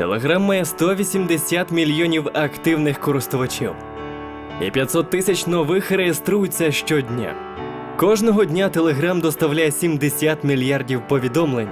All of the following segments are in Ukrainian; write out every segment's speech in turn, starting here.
Telegram має 180 мільйонів активних користувачів. І 500 тисяч нових реєструються щодня. Кожного дня Telegram доставляє 70 мільярдів повідомлень.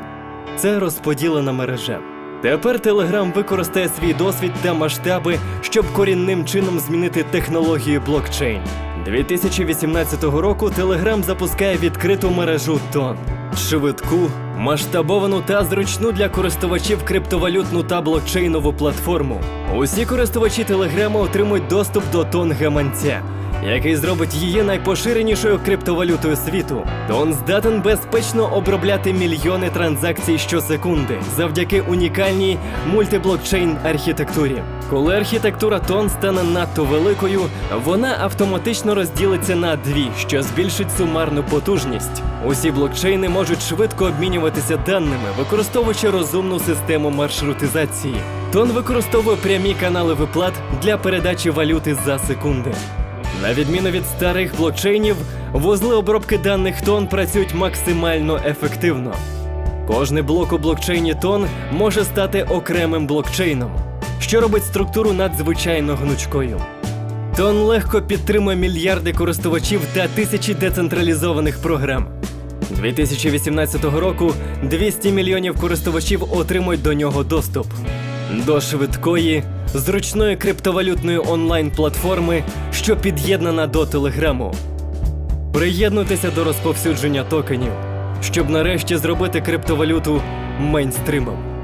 Це розподілена мережа. Тепер Telegram використає свій досвід та масштаби, щоб корінним чином змінити технологію блокчейн. 2018 року Telegram запускає відкриту мережу Тон. Швидку, масштабовану та зручну для користувачів криптовалютну та блокчейнову платформу. Усі користувачі Телеграму отримують доступ до тон гаманця, який зробить її найпоширенішою криптовалютою світу. Тон здатен безпечно обробляти мільйони транзакцій щосекунди завдяки унікальній мультиблокчейн архітектурі. Коли архітектура тон стане надто великою, вона автоматично розділиться на дві, що збільшить сумарну потужність. Усі блокчейни можуть швидко обмінюватися даними, використовуючи розумну систему маршрутизації. Тон використовує прямі канали виплат для передачі валюти за секунди. На відміну від старих блокчейнів, вузли обробки даних тон працюють максимально ефективно. Кожний блок у блокчейні тон може стати окремим блокчейном, що робить структуру надзвичайно гнучкою. Тон легко підтримує мільярди користувачів та тисячі децентралізованих програм. 2018 року 200 мільйонів користувачів отримують до нього доступ. До швидкої, зручної криптовалютної онлайн-платформи, що під'єднана до Телеграму. Приєднуйтеся до розповсюдження токенів, щоб нарешті зробити криптовалюту мейнстримом.